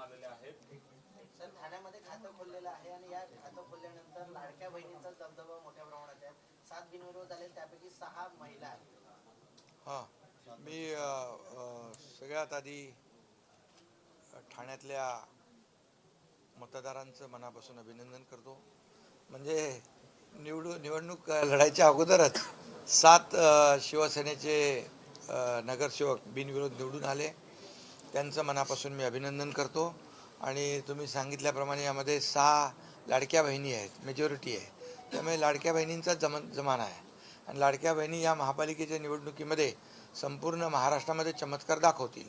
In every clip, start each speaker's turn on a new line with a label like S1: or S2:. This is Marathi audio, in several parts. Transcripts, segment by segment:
S1: आलेले आहेत.
S2: सर ठाण्यामध्ये खातं खोललेलं आहे आणि या खातं खोलल्यानंतर लाडक्या बहिणींचा दबदबा मोठ्या प्रमाणात आहे. सात बिनविरोध आले त्यापैकी सहा महिला आहेत.
S3: हां मी सगळ्यात आधी ठाण्यातल्या मतदारांचं मनापासून अभिनंदन करतो. म्हणजे निवडून निवडणूक लढायच्या अगोदरच सात शिवसेनेचे नगरसेवक बिनविरोध निवडून आले. त्यांचं मनापासून मी अभिनंदन करतो. आणि तुम्ही सांगितल्याप्रमाणे यामध्ये सहा लाडक्या बहिणी आहेत मेजॉरिटी आहे. त्यामुळे लाडक्या बहिणींचा जम जमाना आहे. आणि लाडक्या बहिणी या महापालिकेच्या निवडणुकीमध्ये संपूर्ण महाराष्ट्रामध्ये चमत्कार दाखवतील.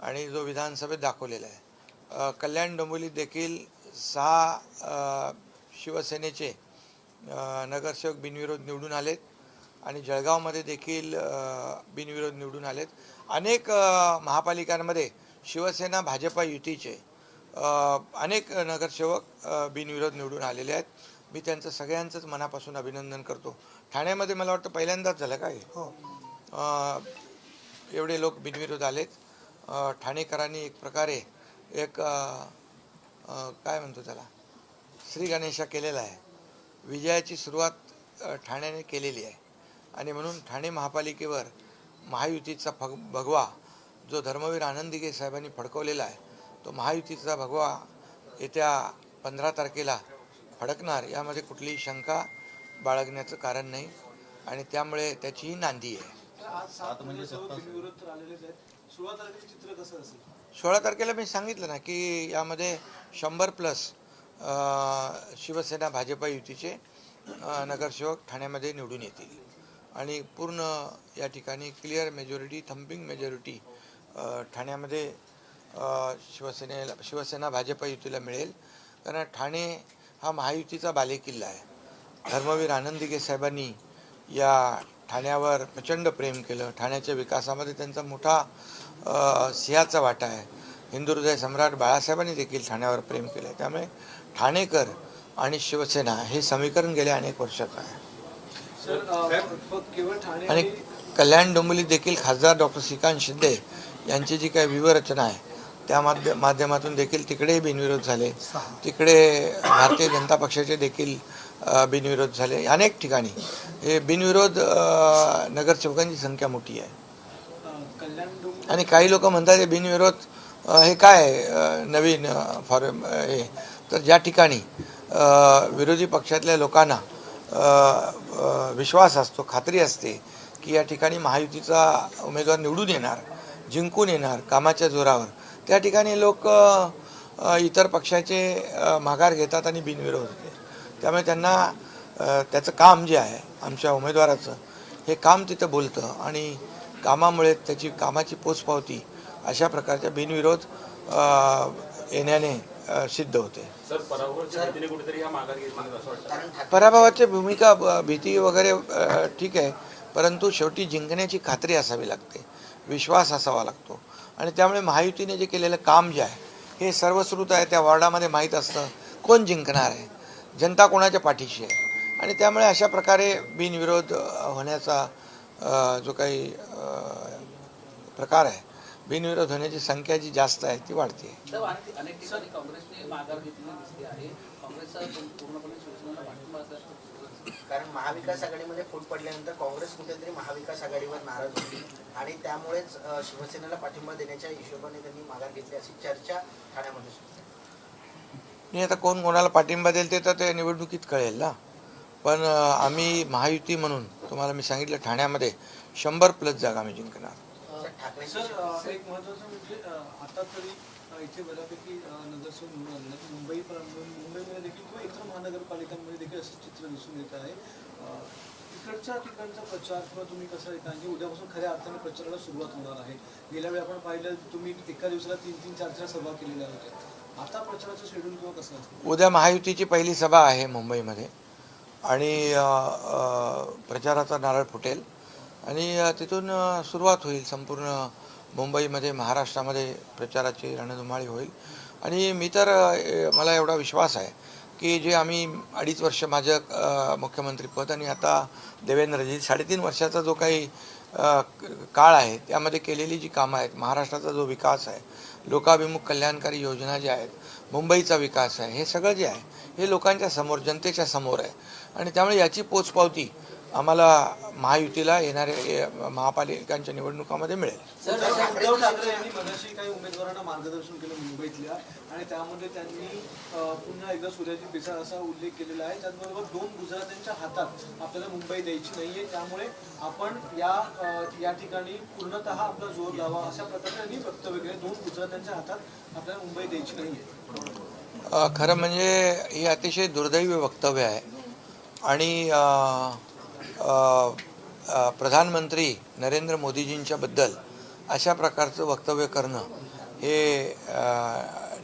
S3: आणि जो विधानसभेत दाखवलेला आहे. कल्याण डोंबिवलीत देखील सहा शिवसेनेचे नगरसेवक बिनविरोध निवडून आलेत. आणि जळगावमध्ये देखील बिनविरोध निवडून आलेत. अनेक महापालिकांमध्ये शिवसेना भाजपा युतीचे अनेक नगरसेवक बिनविरोध निवडून आलेले आहेत. मी त्यांचं सगळ्यांचंच मनापासून अभिनंदन करतो. ठाण्यामध्ये मला वाटतं पहिल्यांदाच झालं काय अ, एवढे लोक बिनविरोध आलेत. ठाणेकरांनी एक प्रकारे एक काय म्हणतो त्याला? श्री गणेशा केलेला आहे. विजयाची सुरुवात ठाण्याने केलेली आहे. आणि म्हणून ठाणे महापालिकेवर महायुतीचा फग भगवा जो धर्मवीर आनंदिगे साहेबांनी फडकवलेला आहे तो महायुतीचा भगवा येत्या पंधरा तारखेला फडकणार यामध्ये कुठलीही शंका बाळगण्याचं कारण नाही आणि त्यामुळे त्याची ही नांदी आहे.
S4: आज सात म्हणजे सोळा
S3: तारखेला मी सांगितलं ना की यामध्ये शंभर प्लस शिवसेना भाजपा युतीचे नगरसेवक ठाण्यामध्ये निवडून येतील. आणि पूर्ण या ठिकाणी क्लिअर मेजॉरिटी थंपिंग मेजॉरिटी ठाण्यामध्ये शिवसेनेला शिवसेना भाजप युतीला मिळेल. कारण ठाणे हा महायुतीचा बालेकिल्ला आहे. धर्मवीर आनंदिगे साहेबांनी या ठाण्यावर प्रचंड प्रेम केलं. ठाण्याच्या विकासामध्ये त्यांचा मोठा सिंहाचा वाटा आहे. हिंदू हृदय सम्राट बाळासाहेबांनी देखील ठाण्यावर प्रेम केलं आहे त्यामुळे ठाणेकर आणि शिवसेना हे समीकरण गेल्या अनेक वर्षात आहे
S4: सर अ, फक्त केवळ ठाणे
S3: आणि कल्याण डोंबिवलीत देखील खासदार डॉक्टर श्रीकांत शिंदे यांची जी काही व्यूहरचना आहे त्या माध्य माध्यमातून देखील तिकडेही बिनविरोध झाले. तिकडे भारतीय जनता पक्षाचे देखील बिनविरोध झाले. अनेक ठिकाणी. हे बिनविरोध नगरसेवकांची संख्या मोठी आहे.
S4: डोंबिवली
S3: आणि काही लोक म्हणतात हे बिनविरोध हे काय नवीन फॉर्म हे? तर ज्या ठिकाणी विरोधी पक्षातल्या लोकांना विश्वास असतो खात्री असते की या ठिकाणी महायुतीचा उमेदवार निवडून येणार जिंकून येणार कामाच्या जोरावर. त्या ठिकाणी लोक इतर पक्षाचे माघार घेतात आणि बिनविरोध होते. त्यामुळे त्यांना त्याचं काम जे आहे आमच्या उमेदवाराचं हे काम तिथं बोलतं आणि कामामुळे त्याची कामाची पोचपावती अशा प्रकारच्या बिनविरोध येण्याने सिद्ध होते. पराभवाची भूमिका भीती वगैरे ठीक आहे परंतु शेवटी जिंकण्याची खात्री असावी लागते. विश्वास असावा लागतो. आणि त्यामुळे महायुतीने जे केलेलं काम जे आहे हे सर्वश्रुत आहे त्या वॉर्डामध्ये माहीत असतं कोण जिंकणार आहे. जनता कोणाच्या पाठीशी आहे? आणि त्यामुळे अशा प्रकारे बिनविरोध होण्याचा जो काही प्रकार आहे बिनविरोध होण्याची संख्या जी जास्त आहे ती वाढते.
S5: तर अनेक अनेक ठिकाणी काँग्रेसने माघार घेतलेली दिसते आहे. काँग्रेसचा पूर्णपणे शिवसेनेला पाठिंबा असल्याचं
S2: कारण महाविकास आघाडीमध्ये फूट पडल्यानंतर काँग्रेस कुठेतरी महाविकास आघाडीवर नाराज होती. आणि त्यामुळेच शिवसेनेला पाठिंबा देण्याच्या हिशोबाने त्यांनी माघार घेतली अशी चर्चा ठाण्यामध्ये.
S3: आणि आता कोण कोणाला पाठिंबा देईल ते तर ते निवडणुकीत कळेल ना. पण आम्ही महायुती म्हणून तुम्हाला मी सांगितलं ठाण्यामध्ये शंभर प्लस जागा आम्ही जिंकणार.
S2: ठाकरे
S4: सर एक महत्वाचं म्हणजे आता तरी इथे बऱ्यापैकी नगरसेवक निवडून. मुंबई मुंबईमध्ये देखील किंवा इतर महानगरपालिकांमध्ये देखील असं चित्र दिसून येत आहे. ठिकाणचा प्रचार किंवा तुम्ही कसं आहे? कारण की उद्यापासून खऱ्या अर्थाने प्रचाराला सुरुवात होणार आहे. गेल्या वेळी आपण पाहिलं तुम्ही एका दिवसाला तीन तीन चार चार सभा केलेल्या होत्या. आता प्रचाराचं शेड्यूल किंवा कसं असतं?
S3: उद्या महायुतीची पहिली सभा आहे मुंबईमध्ये. आणि प्रचाराचा नारळ फुटेल. आणि तिथून सुरुवात होईल संपूर्ण मुंबईमध्ये महाराष्ट्रामध्ये प्रचाराची रणधुमाळी होईल. आणि मी तर मला एवढा विश्वास आहे की जे आम्ही अडीच वर्ष माझं मुख्यमंत्रीपद आणि आता देवेंद्रजी साडेतीन वर्षाचा जो काही काळ आहे त्यामध्ये केलेली जी कामं आहेत महाराष्ट्राचा जो विकास आहे लोकाभिमुख कल्याणकारी योजना ज्या आहेत मुंबईचा विकास आहे हे सगळं जे आहे हे लोकांच्या समोर जनतेच्या समोर आहे. आणि त्यामुळे याची पोचपावती आम्हाला महायुतीला येणाऱ्या महापालिकांच्या निवडणुकामध्ये मिळेल.
S4: सर उद्धव ठाकरे यांनी मगाशी काही उमेदवारांना मार्गदर्शन केलं मुंबईतल्या आणि त्यामध्ये त्यांनी पुन्हा एकदा सूर्याजी पिसाळ असा उल्लेख केलेला आहे. त्याचबरोबर दोन गुजरात्यांच्या हातात आपल्याला मुंबई द्यायची नाहीये. त्यामुळे आपण या या ठिकाणी पूर्णतः आपला जोर लावा अशा प्रकारे त्यांनी वक्तव्य केले. दोन गुजरात्यांच्या हातात आपल्याला मुंबई द्यायची नाहीये.
S3: खरं म्हणजे हे अतिशय दुर्दैवी वक्तव्य आहे. आणि प्रधानमंत्री नरेंद्र मोदीजींच्याबद्दल अशा प्रकारचं वक्तव्य करणं हे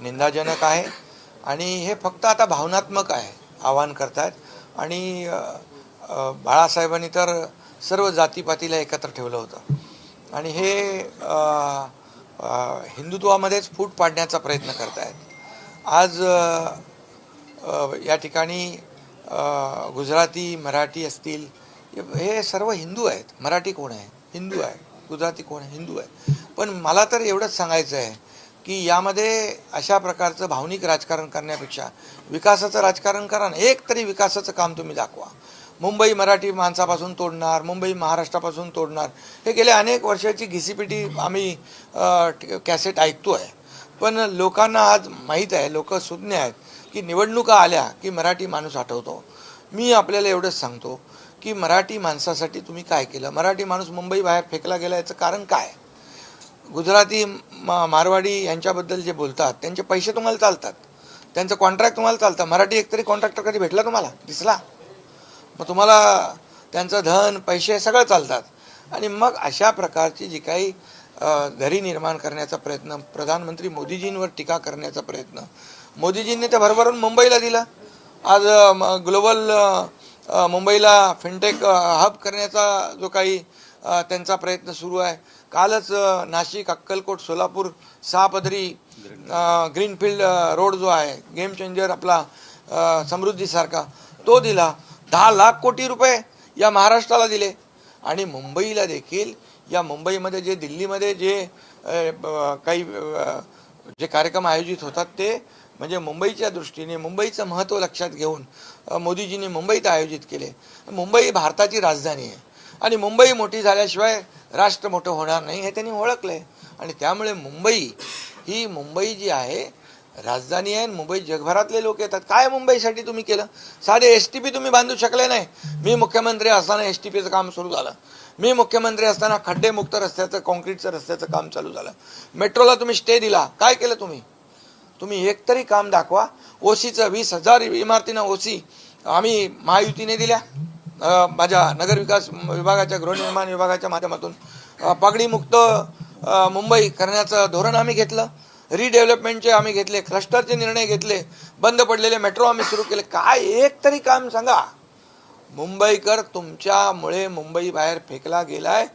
S3: निंदाजनक आहे. आणि हे फक्त आता भावनात्मक आहे आवाहन करतायत. आणि बाळासाहेबांनी तर सर्व जातीपातीला एकत्र ठेवलं होतं. आणि हे हिंदुत्वामध्येच फूट पाडण्याचा प्रयत्न करतायत. आज या ठिकाणी गुजराती मराठी असतील हे सर्व हिंदू आहेत. मराठी कोण आहे? हिंदू आहे. गुजराती कोण आहे? हिंदू आहे पण मला तर एवढंच सांगायचं आहे की यामध्ये अशा प्रकारचं भावनिक राजकारण करण्यापेक्षा विकासाचं राजकारण करा ना. एक तरी विकासाचं काम तुम्ही दाखवा. मुंबई मराठी माणसापासून तोडणार मुंबई महाराष्ट्रापासून तोडणार. हे गेल्या अनेक वर्षाची घिसीपिटी आम्ही कॅसेट ऐकतो आहे पण लोकांना आज माहीत आहे लोक सुज्ञ आहेत की निवडणुका आल्या की मराठी माणूस आठवतो. मी आपल्याला एवढंच सांगतो की मराठी माणसासाठी तुम्ही काय केलं? मराठी माणूस मुंबई बाहेर फेकला गेला याचं कारण काय? गुजराती मा मारवाडी यांच्याबद्दल जे बोलतात त्यांचे पैसे तुम्हाला चालतात. त्यांचं कॉन्ट्रॅक्ट तुम्हाला चालतं. मराठी एकतरी कॉन्ट्रॅक्टर कधी भेटला तुम्हाला? दिसला? मग तुम्हाला त्यांचं धन पैसे सगळं चालतात. आणि मग अशा प्रकारची जी काही घरी निर्माण करण्याचा प्रयत्न प्रधानमंत्री मोदीजींवर टीका करण्याचा प्रयत्न मोदीजींनी ते भरभरून मुंबईला दिलं. आज ग्लोबल मुंबईला फिनटेक हब करण्याचा जो काही त्यांचा प्रयत्न सुरू आहे. कालच नाशिक अक्कलकोट सोलापूर सहापदरी ग्रीनफील्ड रोड जो आहे गेम चेंजर आपला समृद्धीसारखा तो दिला. दहा लाख कोटी रुपये या महाराष्ट्राला दिले. आणि मुंबईला देखील या मुंबईमध्ये जे दिल्लीमध्ये जे ब- काही जे कार्यक्रम आयोजित होतात ते म्हणजे मुंबईच्या दृष्टीने मुंबईचं महत्त्व लक्षात घेऊन मोदीजींनी मुंबईत आयोजित केले. मुंबई भारताची राजधानी आहे. आणि मुंबई मोठी झाल्याशिवाय राष्ट्र मोठं होणार नाही हे त्यांनी ओळखलं आहे आणि त्यामुळे मुंबई ही मुंबई जी आहे राजधानी आहे आणि मुंबई जगभरातले लोक येतात. काय मुंबईसाठी तुम्ही केलं? साधे एस टी पी तुम्ही बांधू शकले नाही. मी मुख्यमंत्री असताना एस टी पीचं काम सुरू झालं. मी मुख्यमंत्री असताना खड्डेमुक्त रस्त्याचं कॉन्क्रीटचं रस्त्याचं काम चालू झालं. मेट्रोला तुम्ही स्टे दिला. काय केलं तुम्ही? तुम्ही एक तरी काम दाखवा. ओसीचं वीस हजार इमारतीनं ओसी आम्ही महायुतीने दिल्या. माझ्या नगरविकास विभागाच्या गृहनिर्माण विभागाच्या माध्यमातून. पगडीमुक्त मुंबई करण्याचं धोरण आम्ही घेतलं. रिडेव्हलपमेंटचे आम्ही घेतले क्लस्टरचे निर्णय घेतले बंद पडलेले मेट्रो आम्ही सुरू केले. काय एक तरी काम सांगा. मुंबईकर तुमच्यामुळे मुंबई बाहेर फेकला गेलाय.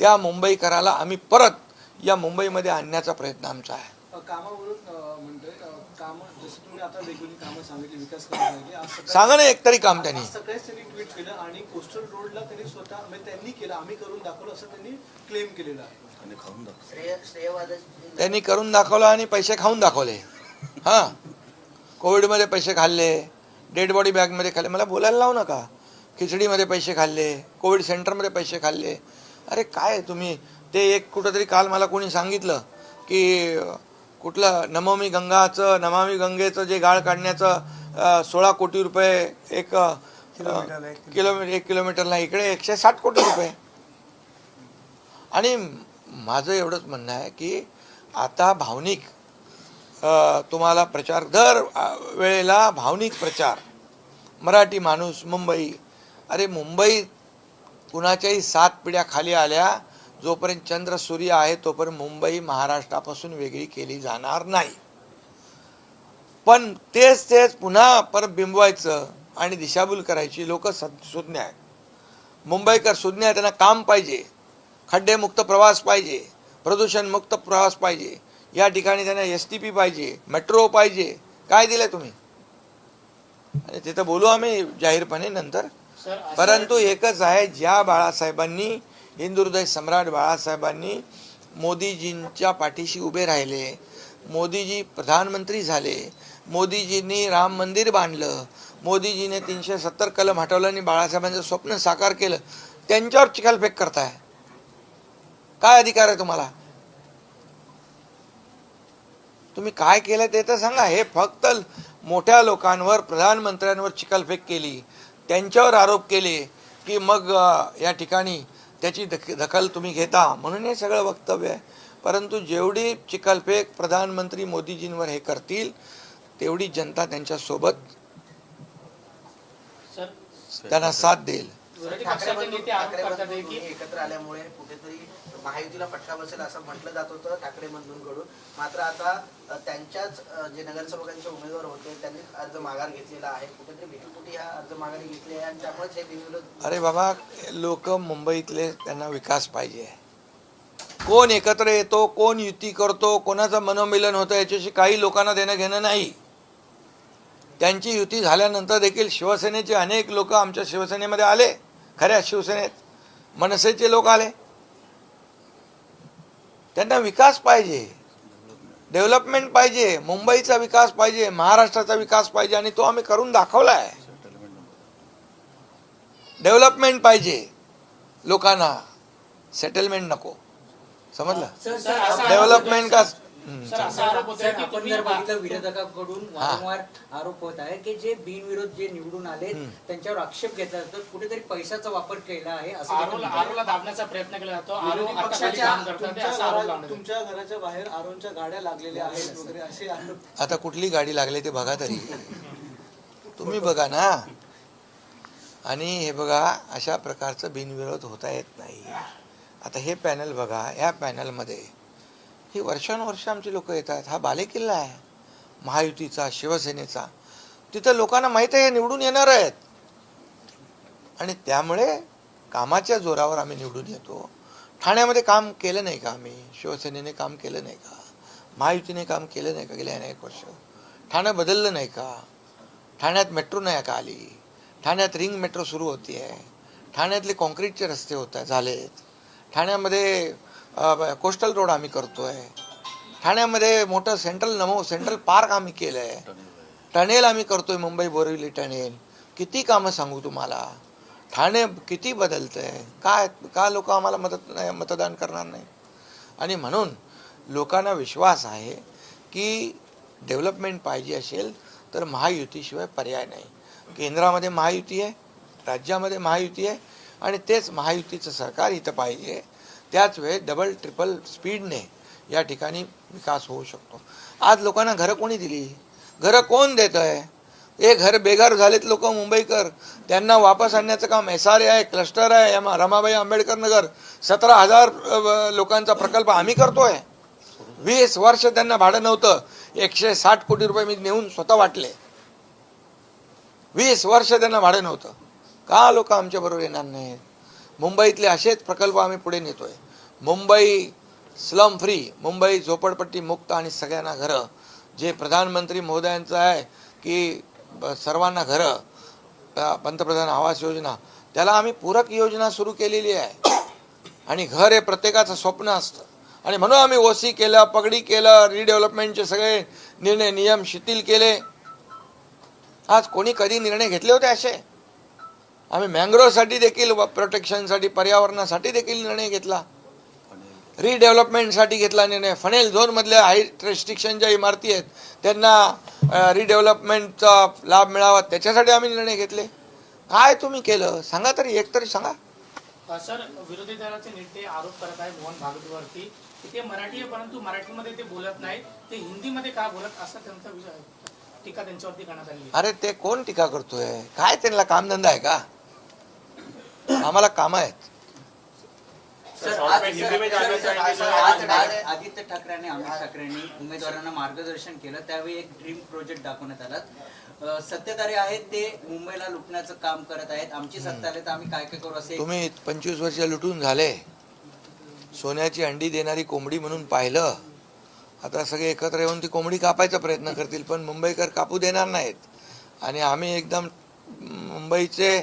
S3: त्या मुंबईकराला आम्ही परत या मुंबईमध्ये आणण्याचा प्रयत्न आमचा आहे.
S4: आता वेगवेगळी कामं सांगितली विकास कामं सांगितली. आज सकाळी
S3: सांगा ना एक तरी काम त्यांनी.
S4: आज सकाळीच त्यांनी ट्विट केलं आणि कोस्टल रोडला त्यांनी स्वतः म्हणजे त्यांनी केलं आम्ही करून दाखवलं असं त्यांनी क्लेम केलेलं आहे.
S2: श्रेय
S3: त्यांनी करून दाखवलं आणि पैसे खाऊन दाखवले. हां. कोविडमध्ये पैसे खाल्ले डेड बॉडी बॅगमध्ये खाल्ले. मला बोलायला लावू नका. खिचडीमध्ये पैसे खाल्ले कोविड सेंटरमध्ये पैसे खाल्ले. अरे काय तुम्ही? ते एक कुठंतरी काल मला कोणी सांगितलं की कुठलं नमामी गंगाचं नमामी गंगेचं जे गाळ काढण्याचं सोळा कोटी रुपये एक किलोमीटर एक किलोमीटरला इकडे एकशे साठ कोटी रुपये. आणि माझं एवढंच म्हणणं आहे की आता भावनिक तुम्हाला प्रचार दर वेळेला भावनिक प्रचार. मराठी माणूस मुंबई. अरे मुंबई कुणाच्याही सात पिढ्या खाली आल्या जोपर्यंत चंद्र सूर्य आहे तोपर्यंत मुंबई महाराष्ट्रापासून वेगळी केली जाणार नाही. पण तेच तेच पुन्हा परत बिंबवायचं आणि दिशाभूल करायची लोक सुज्ञ आहेत. मुंबईकर सुज्ञ आहे त्यांना काम पाहिजे. खड्डेमुक्त प्रवास पाहिजे. प्रदूषणमुक्त प्रवास पाहिजे. या ठिकाणी त्यांना एस टी पी पाहिजे मेट्रो पाहिजे. काय दिलं तुम्ही? आणि तिथं बोलू आम्ही जाहीरपणे नंतर. परंतु एकच आहे ज्या बाळासाहेबांनी हिंदुहृदय सम्राट बाळासाहेबांनी मोदीजींच्या पाठीशी उभे राहिले. मोदीजी प्रधानमंत्री झाले. मोदीजींनी राम मंदिर बांधलं. मोदीजीने तीनशे सत्तर कलम हटवलं आणि बाळासाहेबांचं स्वप्न साकार केलं. त्यांच्यावर चिखलफेक करताय. काय अधिकार आहे तुम्हाला? तुम्ही काय केलं ते तर सांगा. हे फक्त मोठ्या लोकांवर प्रधानमंत्र्यांवर चिखलफेक केली. त्यांच्यावर आरोप केले की मग या ठिकाणी त्याची दख दखल तुम्ही घेता. म्हणून हे सगळं वक्तव्य आहे. परंतु जेवढी चिखलफेक प्रधानमंत्री मोदीजींवर हे करतील तेवढी जनता त्यांच्यासोबत त्यांना साथ देईल.
S2: एकत्र आल्यामुळे कुठेतरी महायुतीला फटका बसेल असं म्हटलं जात होतं ठाकरे बंधूंकडून. मात्र आता त्यांच्याच जे नगरसेवकांचे उमेदवार होते त्यांनी अर्ज माघार घेतलेला आहे. कुठेतरी भीतीपोटी हा अर्ज माघारी घेतली आहे आणि त्यामुळेच हे बिनविरोध
S3: अरे बाबा लोक मुंबईतले त्यांना विकास पाहिजे. कोण एकत्र येतो कोण युती करतो कोणाचं मनोमिलन होतं याच्याशी काही लोकांना देणं घेणं नाही. त्यांची युती झाल्यानंतर देखील शिवसेनेचे अनेक लोक आमच्या शिवसेनेमध्ये आले खऱ्या शिवसेनेत. मनसेचे लोक आले. त्यांना विकास पाहिजे. डेव्हलपमेंट पाहिजे. मुंबईचा विकास पाहिजे. महाराष्ट्राचा विकास पाहिजे. आणि तो आम्ही करून दाखवला आहे डेव्हलपमेंट पाहिजे. लोकांना सेटलमेंट नको. समजलं? डेव्हलपमेंट का
S6: सर असा आरोप होतोय
S7: सर,
S6: की
S7: आपण
S6: तुम्ही
S7: जर बघितलं विरोधकांकडून. वारंवार आरोप होत आहे की जे बिनविरोध जे निवडून आले. त्यांच्यावर आक्षेप घेतला जातो कुठेतरी पैशाचा वापर केला आहे असं देखील
S6: आरोला
S7: म्हणतात.
S6: आरोला दाबण्याचा प्रयत्न केला जातो आरो
S4: विरोधी
S6: आता खाली
S4: पक्षाच्या
S6: काम करतात
S4: तुमच्या
S6: असा आरोप
S4: घरा-
S6: लावण्यात येतो.
S4: तुमच्या घराच्या बाहेर आरोनच्या गाड्या लागलेल्या आहेत वगैरे असे आरोप
S3: आता कुठली गाडी लागली ते बघा तरी तुम्ही बघा ना आणि हे बघा अशा प्रकारचं बिनविरोध होता येत नाही आता हे पॅनल बघा या पॅनलमध्ये ही वर्षानुवर्ष आमची लोक येतात. हा बालेकिल्ला आहे. महायुतीचा शिवसेनेचा. तिथं लोकांना माहीत आहे हे निवडून येणार आहेत. आणि त्यामुळे कामाच्या जोरावर आम्ही निवडून येतो. ठाण्यामध्ये काम केलं नाही का आम्ही? शिवसेनेने काम केलं नाही का? महायुतीने काम केलं नाही का गेल्या अनेक वर्ष? ठाणं बदललं नाही का? ठाण्यात मेट्रो नाही का आली? ठाण्यात रिंग मेट्रो सुरू होती आहे ठाण्यातले कॉन्क्रीटचे रस्ते होत आहे झालेत. ठाण्यामध्ये कोस्टल रोड आम्ही करतोय. ठाण्यामध्ये मोठं सेंट्रल नमो सेंट्रल पार्क आम्ही केलं आहे टनेल आम्ही करतोय मुंबई बोरिवली टनेल. किती कामं सांगू तुम्हाला? ठाणे किती बदलतंय? काय का लोक आम्हाला मदत नाही मतदान करणार नाही? आणि म्हणून लोकांना विश्वास आहे की डेव्हलपमेंट पाहिजे असेल तर महायुतीशिवाय पर्याय नाही. केंद्रामध्ये महायुती आहे राज्यामध्ये महायुती आहे आणि तेच महायुतीचं सरकार इथं पाहिजे. त्याच वेळेस डबल ट्रिपल स्पीडने या ठिकाणी विकास होऊ शकतो. आज लोकांना घरं कोणी दिली? घरं कोण देत आहे हे घर बेघर झालेत लोक मुंबईकर. त्यांना वापस आणण्याचं काम एस आर ए आहे क्लस्टर आहे यमा रमाबाई आंबेडकर नगर. सतरा हजार लोकांचा प्रकल्प आम्ही करतोय. वीस वर्ष त्यांना भाडं नव्हतं. एकशे साठ कोटी रुपये मी नेऊन स्वतः वाटले. वीस वर्ष त्यांना भाडं नव्हतं. का लोक आमच्या बरोबर येणार नाहीत? मुंबईतले असेच प्रकल्प आम्ही पुढे नेतोय. मुंबई स्लम फ्री मुंबई झोपडपट्टी मुक्त आणि सगळ्यांना घरं. जे प्रधानमंत्री महोदयांचं आहे की सर्वांना घरं पंतप्रधान आवास योजना त्याला आम्ही पूरक योजना सुरू केलेली आहे. आणि घर हे प्रत्येकाचं स्वप्न असतं. आणि म्हणून आम्ही ओसी केलं पगडी केलं रिडेव्हलपमेंटचे सगळे निर्णय नियम शिथिल केले. आज कोणी कधी निर्णय घेतले होते असे? आम्ही मँग्रोवसाठी देखील प्रोटेक्शनसाठी पर्यावरणासाठी देखील निर्णय घेतला. रिडेव्हलपमेंटसाठी घेतला निर्णय. फनेल झोनमधल्या हाईट रेस्ट्रिक्शन ज्या इमारती आहेत त्यांना रिडेव्हलपमेंटचा लाभ मिळावा त्याच्यासाठी आम्ही निर्णय घेतले. काय तुम्ही केलं? सांगा तरी एक तरी सांगा
S6: सर विरोधी दलाचे नेते आरोप करत आहे मोहन भागवतवरती ते मराठी आहे परंतु मराठीमध्ये ते बोलत नाही ते हिंदीमध्ये का बोलत? असा त्यांचा टीका त्यांच्यावरती करण्यात आली.
S3: अरे ते कोण टीका करतोय? काय त्यांना कामधंदा आहे का? आम्हाला काम आहेत.
S7: आदित्य ठाकरे आणि अमित ठाकरेंनी उमेदवारांना मार्गदर्शन केलं. त्यावेळी एक ड्रीम प्रोजेक्ट दाखवण्यात आला. सत्ताधारी आहेत ते मुंबईला लुटण्याचं काम करत आहेत. आमची सत्ता आली तर आम्ही काय काय करू असे
S3: तुम्ही पंचवीस वर्ष लुटून झाले. सोन्याची अंडी देणारी कोंबडी म्हणून पाहिलं. आता सगळे एकत्र येऊन ती कोंबडी कापायचा प्रयत्न करतील पण मुंबईकर कापू देणार नाहीत. आणि आम्ही एकदम मुंबईचे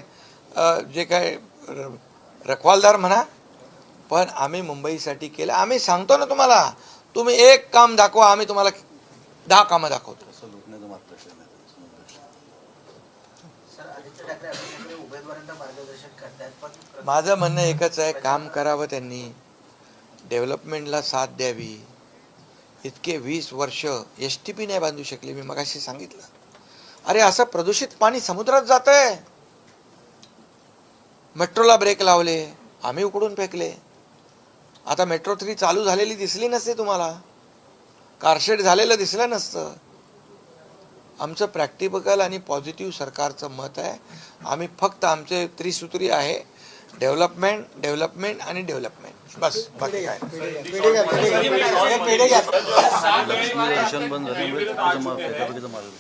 S3: जे काय रखवालदार म्हणा पण आम्ही मुंबईसाठी केलं. आम्ही सांगतो ना तुम्हाला तुम्ही एक काम दाखवा आम्ही तुम्हाला दहा कामं दाखवतो.
S2: सर आदित्य ठाकरे आपल्याकडे उमेदवारांना मार्गदर्शन करतायत पण
S3: माझं म्हणणं एकच आहे काम करावं त्यांनी. डेव्हलपमेंटला साथ द्यावी. इतके वीस वर्ष एस टी पी नाही बांधू शकले मी मगाशी सांगितलं. अरे असं प्रदूषित पाणी समुद्रात जात आहे मेट्रोला ब्रेक लावले आम्ही उकडून फेकले. आता मेट्रो थ्री चालू झालेली दिसली नसते तुम्हाला. कारशेड झालेलं दिसलं नसतं. आमचं प्रॅक्टिकल आणि पॉझिटिव्ह सरकारचं मत आहे. आम्ही फक्त आमचे त्रिसूत्री आहे. डेव्हलपमेंट डेव्हलपमेंट आणि डेव्हलपमेंट बस बाकी काय नाही.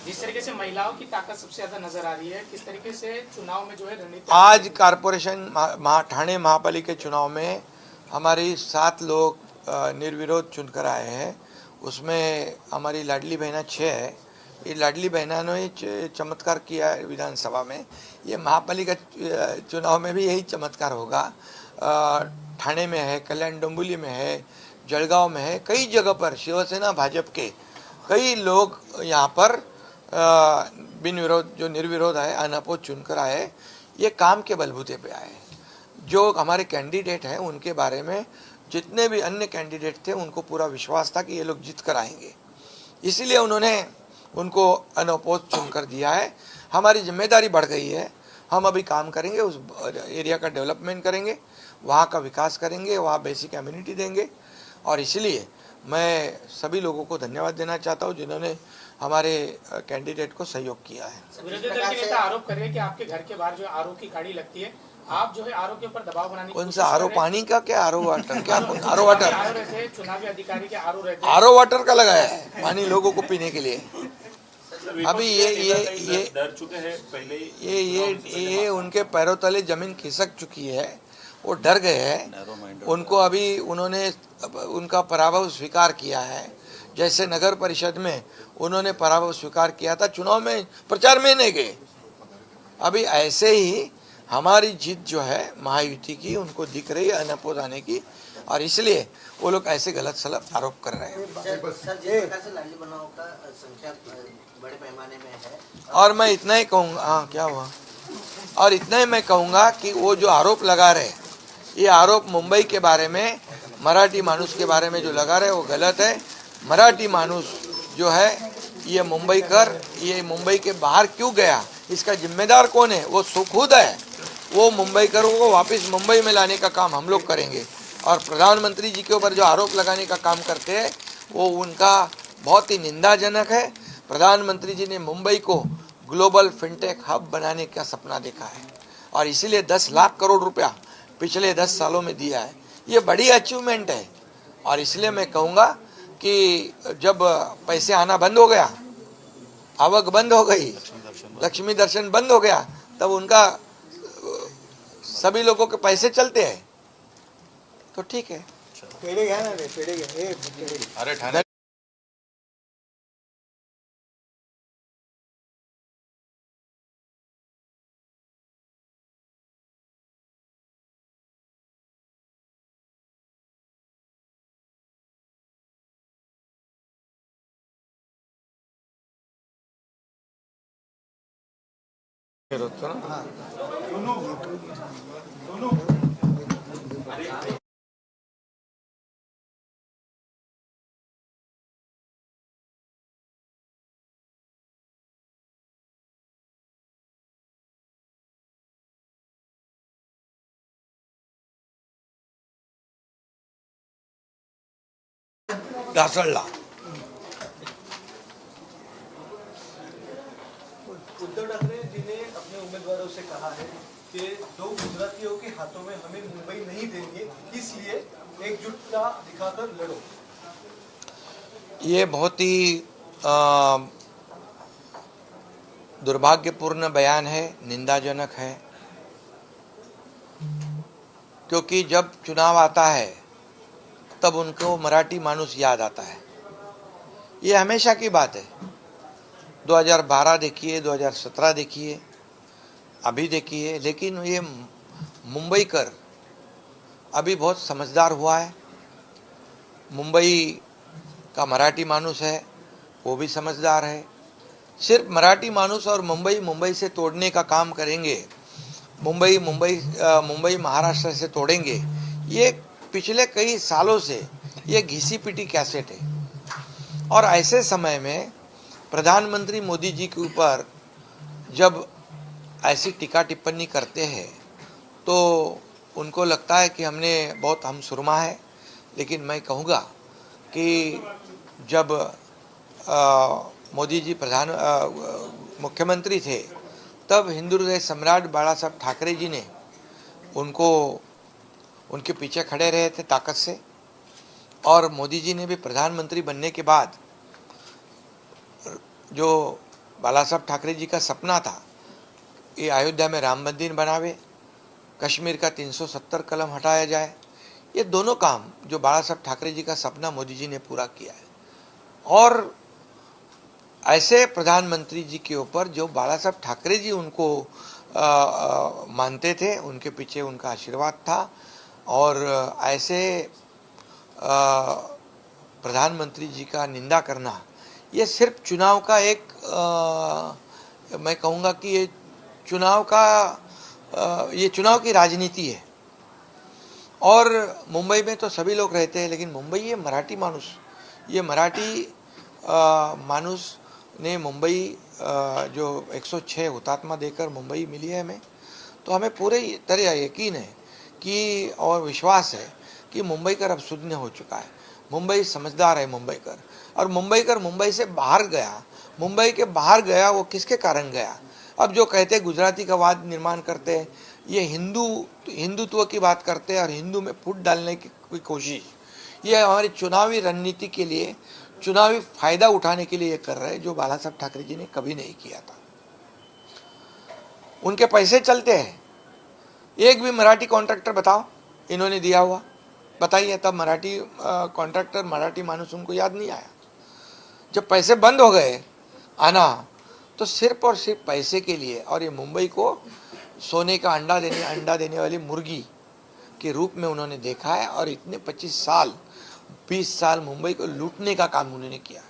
S6: जिस तरीके से महिलाओं की ताकत सबसे ज्यादा नजर आ रही है किस तरीके से चुनाव में जो है रणनीति
S3: आज कारपोरेशन महा- महा ठाणे महापालिका चुनाव में हमारी सात लोग अ, निर्विरोध चुनकर आए हैं। उसमें हमारी लाडली बहना छः है। ये लाडली बहना ने च- चमत्कार किया है विधानसभा में। ये महापालिका चुनाव में भी यही चमत्कार होगा। ठाणे में है, कल्याण डोंबिवली में है जलगांव में है, कई जगह पर शिवसेना, भाजपा के कई लोग यहाँ पर बिन विरोध जो निर्विरोध है अनअपोज चुनकर आए, ये काम के बलबूते पे आए। जो हमारे कैंडिडेट हैं, उनके बारे में जितने भी अन्य कैंडिडेट थे, उनको पूरा विश्वास था कि ये लोग जीत कर आएँगे। इसीलिए उन्होंने उनको अनअपोज चुनकर दिया है। हमारी ज़िम्मेदारी बढ़ गई है। हम अभी काम करेंगे उस एरिया का डेवलपमेंट करेंगे वहाँ का विकास करेंगे वहाँ बेसिक कम्युनिटी देंगे। और इसलिए मैं सभी लोगों को धन्यवाद देना चाहता हूँ जिन्होंने हमारे कैंडिडेट को सहयोग किया है।
S6: विरोधी दल के नेता आरोप कर रहे हैं कि आपके घर के बाहर जो आरओ की गाड़ी लगती है। आप जो है आरओ के ऊपर दबाव बनाने
S3: कौन सा आरो
S6: कर रहे हैं।
S3: पानी का क्या? आरो वाटर क्या? आरो वाटर
S6: आरओ चुनावी अधिकारी के आरओ
S3: वाटर का लगाया है पानी लोगों को पीने के लिए। अभी ये ये ये
S1: डर चुके हैं पहले ही
S3: ये ये ये उनके पैरों तले ज़मीन खिसक चुकी है वो डर गए हैं। उनको अभी उन्होंने उनका पराभव स्वीकार किया है। जैसे नगर परिषद में उन्होंने पराभव स्वीकार किया था चुनाव में प्रचार में नहीं गए। अभी ऐसे ही हमारी जीत जो है महायुति की उनको दिख रही है अनपोज आने की। और इसलिए वो लोग ऐसे गलत सलत आरोप कर रहे हैं।
S2: बड़े पैमाने में है।
S3: और मैं इतना ही कहूँगा हाँ क्या हुआ? और इतना ही मैं कहूँगा कि वो जो आरोप लगा रहे ये आरोप मुंबई के बारे में, मराठी मानुस के बारे में जो लगा रहे वो गलत है। मराठी मानुस जो है, ये मुंबई कर, ये मुंबई के बाहर क्यों गया? इसका जिम्मेदार कौन है? वो खुद है। वो मुंबई कर को वापस मुंबई में लाने का काम हम लोग करेंगे। और प्रधानमंत्री जी के ऊपर जो आरोप लगाने का काम करते हैं, वो उनका बहुत ही निंदाजनक है। प्रधानमंत्री जी ने मुंबई को ग्लोबल फिनटेक हब बनाने का सपना देखा है और इसीलिए 10 लाख करोड़ रुपया पिछले 10 सालों में दिया है। ये बड़ी अचीवमेंट है। और इसलिए मैं कहूँगा कि जब पैसे आना बंद हो गया, आवक बंद हो गई, लक्ष्मी दर्शन बंद हो गया, तब उनका, सभी लोगों के पैसे चलते हैं। तो ठीक है।
S1: अरे ठाणे
S3: ढासळला
S4: उद्धव से कहा है कि दो गुजरातियों के हाथों में हमें मुंबई नहीं देंगे, इसलिए एकजुटता दिखाकर लड़ो।
S3: ये बहुत ही दुर्भाग्यपूर्ण बयान है, निंदाजनक है। क्योंकि जब चुनाव आता है, तब उनको मराठी मानुस याद आता है। ये हमेशा की बात है। 2012 देखिए 2017 देखिए अभी देखिए, लेकिन ये मुंबई कर अभी बहुत समझदार हुआ है। मुंबई का मराठी मानुस है, वो भी समझदार है। सिर्फ़ मराठी मानुस और मुंबई मुंबई से तोड़ने का काम करेंगे, मुंबई मुंबई मुंबई महाराष्ट्र से तोड़ेंगे, ये पिछले कई सालों से ये घिसी पिटी कैसेट है। और ऐसे समय में प्रधानमंत्री मोदी जी के ऊपर जब ऐसी टीका टिप्पणी करते हैं तो उनको लगता है कि हमने बहुत हम सुरमा है। लेकिन मैं कहूँगा कि जब मोदी जी प्रधान मुख्यमंत्री थे, तब हिंदू हृदय सम्राट बाला साहब ठाकरे जी ने उनको, उनके पीछे खड़े रहे थे ताकत से। और मोदी जी ने भी प्रधानमंत्री बनने के बाद जो बाला साहब ठाकरे जी का सपना था ये अयोध्या में राम मंदिर बनावे कश्मीर का 370 कलम हटाया जाए ये दोनों काम जो बाला साहब ठाकरे जी का सपना मोदी जी ने पूरा किया है। और ऐसे प्रधानमंत्री जी के ऊपर जो बाला साहब ठाकरे जी उनको आ, आ, मानते थे उनके पीछे उनका आशीर्वाद था और ऐसे प्रधानमंत्री जी का निंदा करना ये सिर्फ़ चुनाव का एक आ, मैं कहूँगा कि ये चुनाव का ये चुनाव की राजनीति है। और मुंबई में तो सभी लोग रहते हैं, लेकिन मुंबई ये मराठी मानुस, ये मराठी मानुस ने मुंबई जो 106 हुतात्मा देकर मुंबई मिली है हमें तो हमें पूरे तरह यकीन है कि, और विश्वास है कि मुंबई कर अब शून्य हो चुका है। मुंबई समझदार है मुंबई कर। और मुंबई कर मुंबई से बाहर गया, मुंबई के बाहर गया वो किसके कारण गया? अब जो कहते हैं, गुजराती का वाद निर्माण करते हैं, ये हिंदू, हिंदुत्व की बात करते हैं और हिंदू में फूट डालने की कोई कोशिश। ये हमारी चुनावी रणनीति के लिए, चुनावी फ़ायदा उठाने के लिए ये कर रहे हैं, जो बाला साहब ठाकरे जी ने कभी नहीं किया था। उनके पैसे चलते हैं। एक भी मराठी कॉन्ट्रैक्टर बताओ, इन्होंने दिया हुआ। बताइए, तब मराठी कॉन्ट्रैक्टर, मराठी मानुस उनको याद नहीं आया? जब पैसे बंद हो गए, आना तो सिर्फ़ और सिर्फ़ पैसे के लिए और ये मुंबई को सोने का अंडा देने अंडा देने वाली मुर्गी के रूप में उन्होंने देखा है और इतने 25 साल 20 साल मुंबई को लूटने का काम उन्होंने किया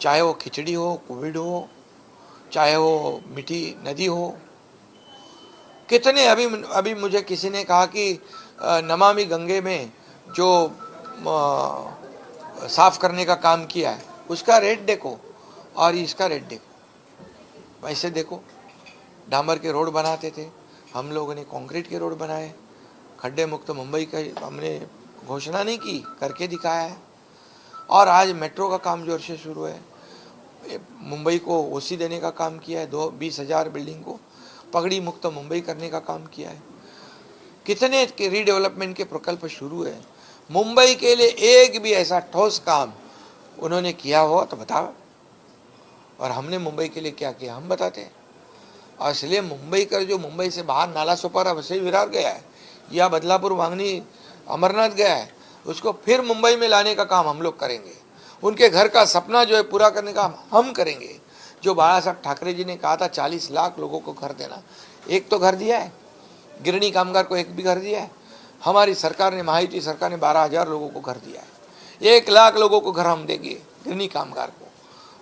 S3: चाहे वो खिचड़ी हो, कोविड हो, चाहे वो मीठी नदी हो, कितने अभी अभी मुझे किसी ने कहा कि नमामि गंगे में जो साफ़ करने का काम किया है, उसका रेट देखो। और इसका रेट देखो। पैसे देखो, डामर के रोड बनाते थे, हम लोगों ने कंक्रीट के रोड बनाए, खड्डे मुक्त मुंबई का हमने घोषणा नहीं की, करके दिखाया है। और आज मेट्रो का काम ज़ोर से शुरू है। मुंबई को ओसी देने का काम किया है, दो, बीस हज़ार बिल्डिंग को पगड़ी मुक्त मुंबई करने का काम किया है। कितने के रीडेवलपमेंट के प्रकल्प शुरू है? मुंबई के लिए एक भी ऐसा ठोस काम उन्होंने किया हो तो बताओ। और हमने मुंबई के लिए क्या किया? हम बताते हैं। और इसलिए मुंबई का जो मुंबई से बाहर नाला सोपारा वैसे विरार गया है, या बदलापुर वांगनी अमरनाथ गया है, उसको फिर मुंबई में लाने का काम हम लोग करेंगे। उनके घर का सपना जो है पूरा करने का हम करेंगे। जो बाला साहब ठाकरे जी ने कहा था, चालीस लाख लोगों को घर देना। एक तो घर दिया है, गिरणी कामगार को एक भी घर दिया है। हमारी सरकार ने, महायुति सरकार ने बारह हज़ार लोगों को घर दिया है। एक लाख लोगों को घर हम देंगे, गिरणी कामगार को।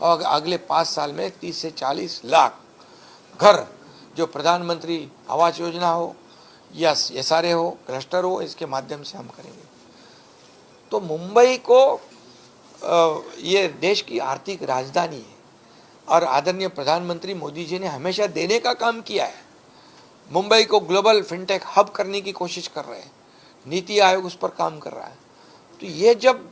S3: और अगले पाँच साल में तीस से चालीस लाख घर जो प्रधानमंत्री आवास योजना हो या एस आर हो, क्लस्टर हो, इसके माध्यम से हम करेंगे। तो मुंबई को ये देश की आर्थिक राजधानी है और आदरणीय प्रधानमंत्री मोदी जी ने हमेशा देने का काम किया है। मुंबई को ग्लोबल फिनटेक हब करने की कोशिश कर रहे हैं। नीति आयोग उस पर काम कर रहा है। तो ये जब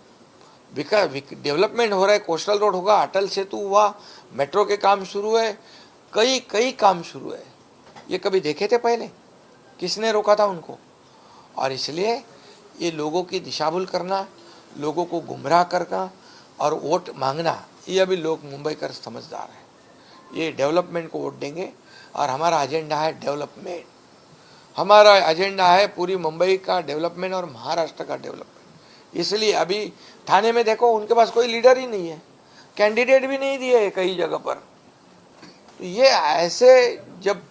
S3: विका डेवलपमेंट हो रहा है कोस्टल रोड होगा, अटल सेतु हुआ मेट्रो के काम शुरू है, कई कई काम शुरू है। ये कभी देखे थे पहले? किसने रोका था उनको? और इसलिए ये लोगों की दिशाभूल करना, लोगों को गुमराह करना और वोट मांगना, ये अभी लोग मुंबई कर समझदार है। ये डेवलपमेंट को वोट देंगे और हमारा एजेंडा है डेवलपमेंट हमारा एजेंडा है पूरी मुंबई का डेवलपमेंट और महाराष्ट्र का डेवलपमेंट इसलिए अभी थाने में देखो उनके पास कोई लीडर ही नहीं है। कैंडिडेट भी नहीं दिए कई जगह पर। तो ये ऐसे जब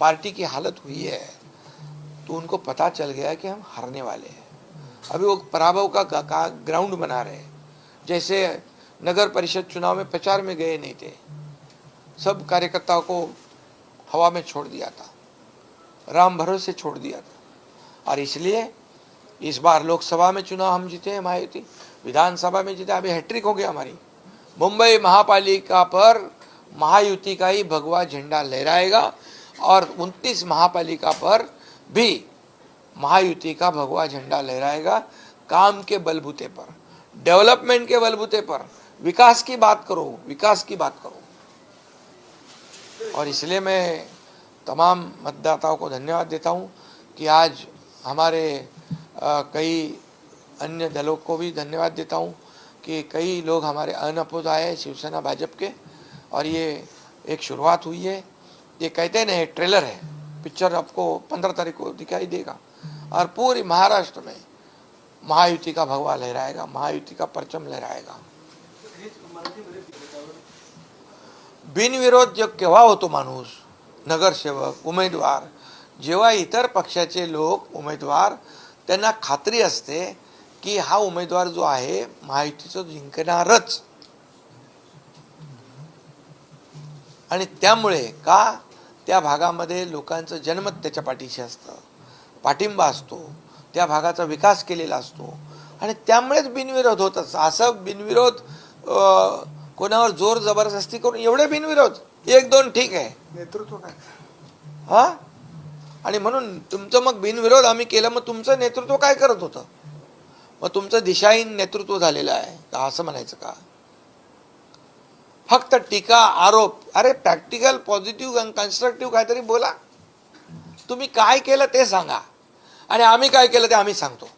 S3: पार्टी की हालत हुई है तो उनको पता चल गया कि हम हारने वाले हैं। अभी वो पराभव का, का, का ग्राउंड बना रहे जैसे नगर परिषद चुनाव में प्रचार में गए नहीं थे। सब कार्यकर्ताओं को हवा में छोड़ दिया था। राम भरोसे छोड़ दिया था। और इसलिए इस बार लोकसभा में चुनाव हम जीते हैं महायुति विधानसभा में जीते अभी हैट्रिक हो गया हमारी। मुंबई महापालिका पर महायुति का ही भगवा झंडा लहराएगा और 29 महापालिका पर भी महायुति का भगवा झंडा लहराएगा काम के बलबूते पर। डेवलपमेंट के बलबूते पर। विकास की बात करो, विकास की बात करो। और इसलिए मैं तमाम मतदाताओं को धन्यवाद देता हूँ कि आज हमारे कई अन्य दलों को भी धन्यवाद देता हूँ कि कई लोग हमारे अनअपोज आए हैं शिवसेना, भाजपा के और ये एक शुरुआत हुई है। ये कहते हैं ना, ये ट्रेलर है। पिक्चर आपको पंद्रह तारीख को दिखाई देगा। और पूरी महाराष्ट्र में महायुति का भगवा लहराएगा, महायुति का परचम लहराएगा।
S4: त्यावर
S3: बिनविरोध जो केव्हा होतो माणूस नगरसेवक उमेदवार जेव्हा इतर पक्षाचे लोक उमेदवार त्यांना खात्री असते की हा उमेदवार जो आहे महायुतीचं जिंकणारच. आणि त्यामुळे का? त्या भागामध्ये लोकांचं जन्मत त्याच्या पाठीशी असतं. पाठिंबा असतो. त्या भागाचा विकास केलेला असतो. आणि त्यामुळेच बिनविरोध होत असतं. असं बिनविरोध कोणावर जोर जबरदस्ती करून एवढे बिनविरोध? एक दोन ठीक आहे.
S4: नेतृत्व काय?
S3: हा? आणि म्हणून तुमचं मग बिनविरोध आम्ही केलं मग तुमचं नेतृत्व काय करत होतं? मग तुमचं दिशाहीन नेतृत्व झालेलं आहे. का असं म्हणायचं का? फक्त टीका आरोप. अरे प्रॅक्टिकल पॉझिटिव्ह आणि कन्स्ट्रक्टिव्ह काहीतरी बोला. तुम्ही काय केलं ते सांगा. आणि आम्ही काय केलं ते आम्ही सांगतो.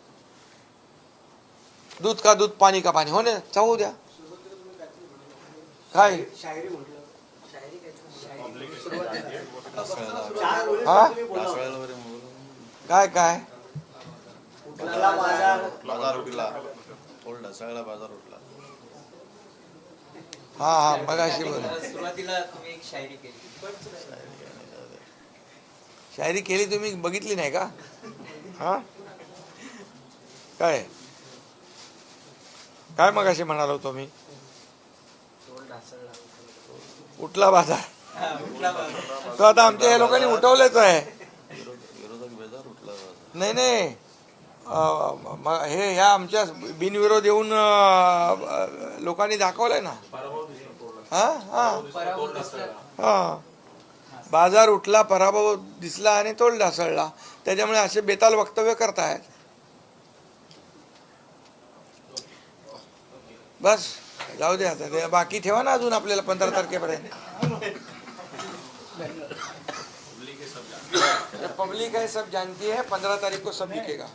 S3: दूध का दूध पाणी का पाणी. हो ना चाहू द्या. काय? हा? काय काय?
S1: बाजार उठला ढसाळला बाजार उठला
S3: हा हा मगाशी बोल.
S7: सुरुवातीला तुम्ही एक शायरी केली.
S3: शायरी केली तुम्ही बघितली नाही का? हा? काय? काय मगाशी म्हणालो मी? उठला बाजार? तो आता आमच्या या लोकांनी उठवलेच आहे. नाही नाही. हे ह्या आमच्या बिनविरोध येऊन लोकांनी दाखवलंय ना. हा बाजार उठला पराभव दिसला आणि तोल ढासळला. त्याच्यामुळे असे बेताल वक्तव्य करतायत. बस जाऊ दे आता. बाकी ठेवा ना अजून आपल्याला पंधरा तारखेपर्यंत. पब्लिक है सब जानती है पंद्रह तारीख को सब बिकेगा